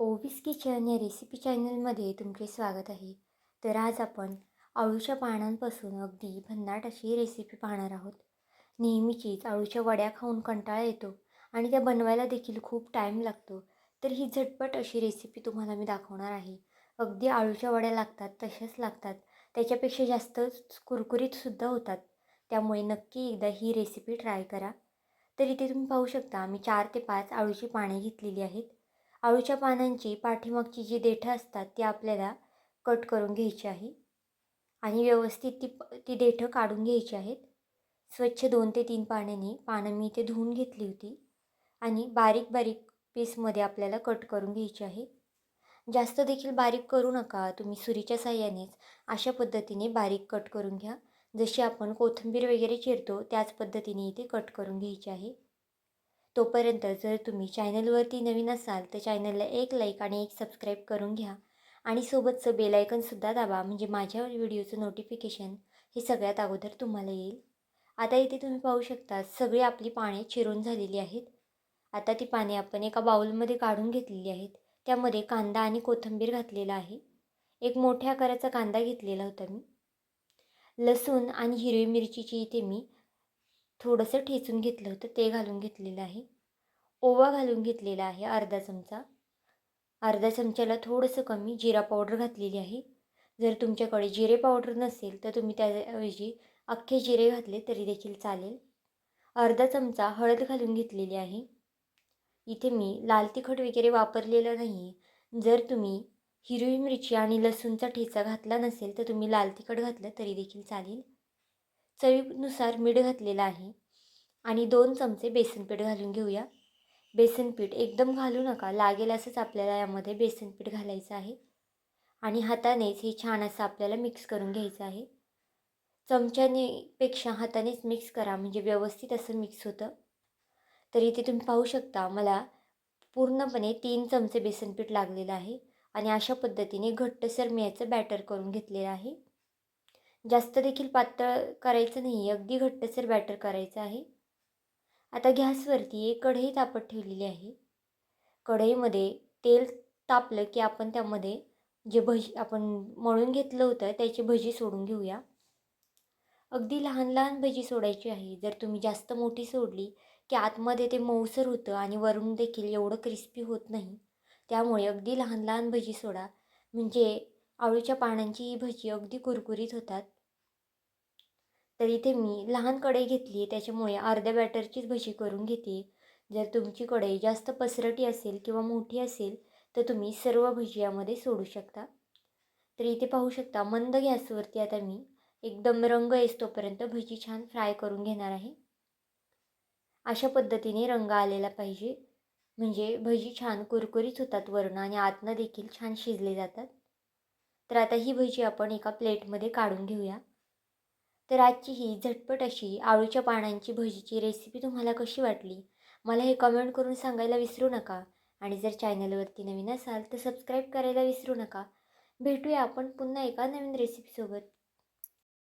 ओवीस kitchen या recipe चॅनलमध्ये तुमचे स्वागत आहे. तर आज आपण अळूच्या पानांपासून अगदी भन्नाट अशी रेसिपी पाहणार आहोत. नेहमीचीच अळूच्या वड्या खाऊन कंटाळा येतो आणि त्या बनवायला देखील खूप टाईम लागतो. तर ही झटपट अशी रेसिपी तुम्हाला मी दाखवणार आहे. अगदी अळूच्या वड्या लागतात तशाच लागतात. त्याच्यापेक्षा जास्त कुरकुरीतसुद्धा होतात. त्यामुळे नक्की एकदा ही रेसिपी ट्राय करा. तर इथे तुम्ही पाहू शकता मी चार ते पाच अळूची पाने घेतलेली आहेत. आळूच्या पानांची पाठीमागची जी देठं असतात ती आपल्याला कट करून घ्यायची आहे. आणि व्यवस्थित ती ती देठं काढून घ्यायची आहेत. स्वच्छ दोन ते तीन पाण्याने पानं मी इथे धुवून घेतली होती. आणि बारीक बारीक पीसमध्ये आपल्याला कट करून घ्यायची आहे. जास्त देखील बारीक करू नका. तुम्ही सुरीच्या साह्यानेच अशा पद्धतीने बारीक कट करून घ्या. जशी आपण कोथिंबीर वगैरे चिरतो त्याच पद्धतीने इथे कट करून घ्यायची आहे. तोपर्यंत जर तुम्ही चॅनलवरती नवीन असाल तर चॅनलला एक लाईक आणि एक सबस्क्राईब करून घ्या. आणि सोबतचं बेलायकनसुद्धा दाबा म्हणजे माझ्या व्हिडिओचं नोटिफिकेशन हे सगळ्यात अगोदर तुम्हाला येईल. आता इथे तुम्ही पाहू शकता सगळी आपली पाने चिरून झालेली आहेत. आता ती पाने आपण एका बाउलमध्ये काढून घेतलेली आहेत. त्यामध्ये कांदा आणि कोथिंबीर घातलेला आहे. एक मोठ्या आकाराचा कांदा घेतलेला होता मी. लसूण आणि हिरवी मिरचीची इथे मी थोडंसं ठेचून घेतलं होतं ते घालून घेतलेलं आहे. ओवा घालून घेतलेला आहे अर्धा चमचा. अर्धा चमच्याला थोडंसं कमी जिरा पावडर घातलेली आहे. जर तुमच्याकडे जिरे पावडर नसेल तर तुम्ही त्याऐवजी अख्खे जिरे घातले तरी देखील चालेल. अर्धा चमचा हळद घालून घेतलेली आहे. इथे मी लाल तिखट वगैरे वापरलेलं नाही जर तुम्ही हिरवी मिरची आणि लसूणचा ठेचा घातला नसेल तर तुम्ही लाल तिखट घातलं तरी देखील चालेल. चवीनुसार मीठ घातलेलं आहे. आणि दोन चमचे बेसनपीठ घालून घेऊया. बेसनपीठ एकदम घालू नका. लागेल असंच आपल्याला यामध्ये बेसनपीठ घालायचं आहे. आणि हातानेच हे छान असं आपल्याला मिक्स करून घ्यायचं आहे. चमच्याने पेक्षा हातानेच मिक्स करा. म्हणजे व्यवस्थित असं मिक्स होतं. तर इथे तुम्ही पाहू शकता मला पूर्णपणे तीन चमचे बेसनपीठ लागलेलं आहे. आणि अशा पद्धतीने घट्टसर मी याचं बॅटर करून घेतलेलं आहे. जास्त देखील पातळ करायचं नाही अगदी घट्टसर बॅटर करायचं आहे. आता गॅसवरती एक कढई तापत ठेवलेली आहे. कढईमध्ये तेल तापलं की आपण त्यामध्ये जे भजी आपण मळून घेतलं होतं त्याची भजी सोडून घेऊया. अगदी लहान लहान भजी सोडायची आहे. जर तुम्ही जास्त मोठी सोडली की आतमध्ये ते मऊसर होतं आणि वरून देखील एवढं क्रिस्पी होत नाही त्यामुळे अगदी लहान लहान भजी सोडा. म्हणजे आळूच्या पानांची ही भजी अगदी कुरकुरीत होतात. तर इथे मी लहान कढई घेतली आहे त्याच्यामुळे अर्ध्या बॅटरचीच भजी करून घेते. जर तुमची कढई जास्त पसरटी असेल किंवा मोठी असेल तर तुम्ही सर्व भजी यामध्ये सोडू शकता. तर इथे पाहू शकता मंद गॅसवरती आता मी एकदम रंग येतोपर्यंत भजी छान फ्राय करून घेणार आहे. अशा पद्धतीने रंग आलेला पाहिजे. म्हणजे भजी छान कुरकुरीत होतात वरण आणि आतनं देखील छान शिजले जातात. तर आता ही भजी आपण एका प्लेटमध्ये काढून घेऊया. तर आजची ही झटपट अशी आळूच्या पानांची भजीची रेसिपी तुम्हाला कशी वाटली? मला हे कमेंट करून सांगायला विसरू नका. आणि जर चॅनलवरती नवीन असाल तर सबस्क्राईब करायला विसरू नका. भेटूया आपण पुन्हा एका नवीन रेसिपीसोबत